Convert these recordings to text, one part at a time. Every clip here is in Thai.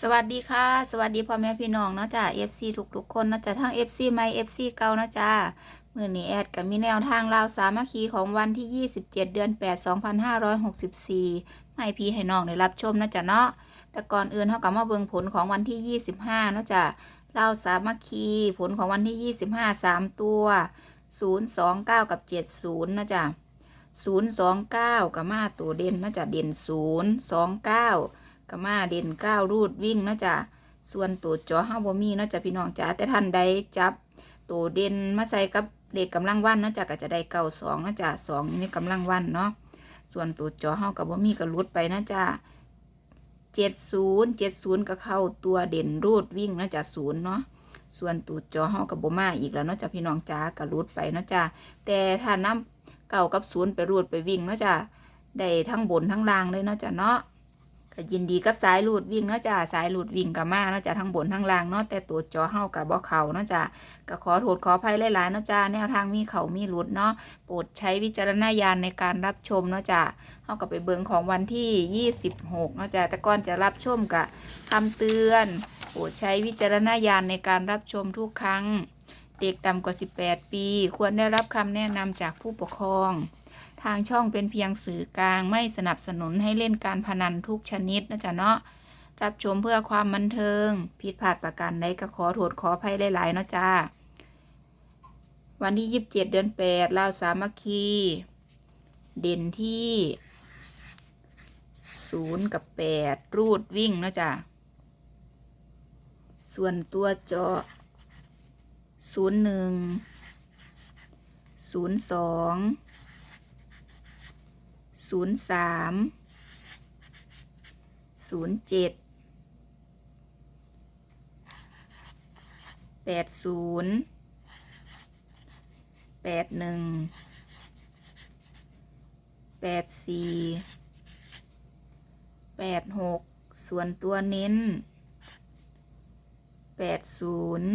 สวัสดีค่ะ สวัสดีพ่อแม่พี่น้องเนาะจ้ะ FC ทุกทุกๆคนเนาะจ้ะทั้ง FC ใหม่ FC เก่าเนาะจ้ะมื้อนี้แอดก็มีแนวทางลาวสามัคคีของวันที่ 27 เดือน 8 2564ให้พี่ให้น้องได้รับชมนะจ้ะเนาะแต่ก่อนอื่นเฮาก็มาเบิ่งผลของวันที่ 25เนาะจ้ะลาวสามัคคีผลของวันที่ 25 3 ตัว 029 กับ 70นะจ้ะ029 กับมาตัวเด่นนะจ้ะเด่น 0 ก็มาเด่นเก้ารูดวิ่งเนาะจ้ะส่วนตัวจอห้าบ่มีเนาะจ้ะพี่น้องจ๋าแต่ท่านใดจับตัวเด่นมาใส่กับเลขกำลังวันเนาะจ้ะก็จะได้เก้าสองเนาะจ้ะสองนี่กำลังวันเนาะส่วนตัวจอห้ากับบ่มีก็รุดไปนะจ้ะเจ็ดศูนย์เจ็ดศูนย์ก็เข้าตัวเด่นรูดวิ่งเนาะจ้ะศูนย์เนาะส่วนตัวจอห้ากับบ่มาอีกแล้วเนาะจ้ะพี่น้องจ๋าก็รุดไปเนาะจ้ะแต่ถ้าน้ำเก่ากับศูนย์ไปรูดไปวิ่งเนาะจ้ะได้ทั้งบนทั้งล่างเลยเนาะจ้ะเนาะ ก็ยินดีกับสายหลุดวิ่งเนาะจ้ะสายหลุดวิ่งกับมาเนาะจ้ะทั้งบนทั้งล่างเนาะแต่ตัวจอเฮากับบ่เขาเนาะจ้ะก็ขอโทษขออภัยหลายๆเนาะจ้ะแนวทางมีเขามีหลุดเนาะโปรดใช้วิจารณญาณในการรับชมเนาะจ้ะเฮาก็ไปเบิ่งของวันที่ 26เนาะจ้ะแต่ก่อนจะรับชมกะคำเตือนโปรดใช้วิจารณญาณในการรับชมทุกครั้ง เด็กต่ำกว่า 18 ปี ควรได้รับคำแนะนำจากผู้ปกครอง ทางช่องเป็นเพียงสื่อกลางไม่สนับสนุนให้เล่นการพนันทุกชนิดนะจ๊ะเนาะรับชมเพื่อความบันเทิง ผิดพลาดประการใดก็ขอโทษขออภัยหลายๆเนาะจ้า วันที่ 27 เดือน 8 ลาวสามัคคี เด่นที่ 0 กับ 8 รูดวิ่งเนาะจ้ะส่วนตัวเจาะ 01 02 ศูนย์สามศูนย์เจ็ดแปดศูนย์แปดหนึ่งแปดสี่แปดหกส่วนตัวเน้นแปดศูนย์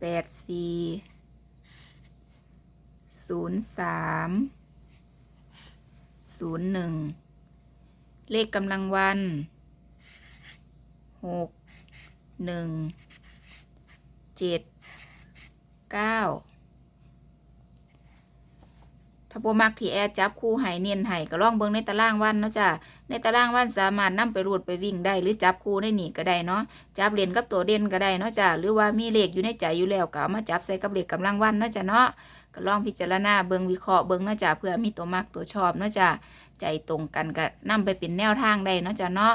แปดสี่ศูนย์สาม ศูนย์หนึ่งเลขกำลังวันหกหนึ่งเจ็ดเก้า ถ้าโบมักที่แอดจับคู่ไห้เนียนไห้ก็ลองเบิ่งในตารางวันเนาะจ้ะในตารางวันสามารถนำไปรูดไปวิ่งได้หรือจับคู่ในนี่ก็ได้เนาะจับเรียนกับตัวเด่นก็ได้เนาะจ้ะหรือว่ามีเลขอยู่ในใจอยู่แล้วก็เอามาจับใส่กับเลขกำลังวันเนาะจ้ะเนาะก็ลองพิจารณาเบิงวิเคราะห์เบิงเนาะจ้ะเพื่อมีตัวมักตัวชอบเนาะจ้ะใจตรงกันก็นำไปเป็นแนวทางได้เนาะจ้ะเนาะ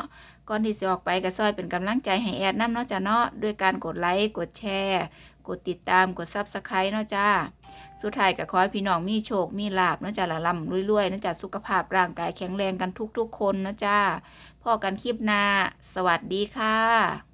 ก่อนที่จะออกไปก็ซอยเป็นกำลังใจให้แอดนำเนาะจ้ะเนาะด้วยการกดไลค์กดแชร์ กดติดตามกดซับสไครต์เนาะจ้า สุดท้ายก็ขอให้พี่น้องมีโชค มีลาบนาะจ๊ะละล่ำรวยๆนาะจ๊ะสุขภาพร่างกายแข็งแรงกันทุกๆคนนาะจ้าพ่อกันคลิปหน้า สวัสดีค่ะ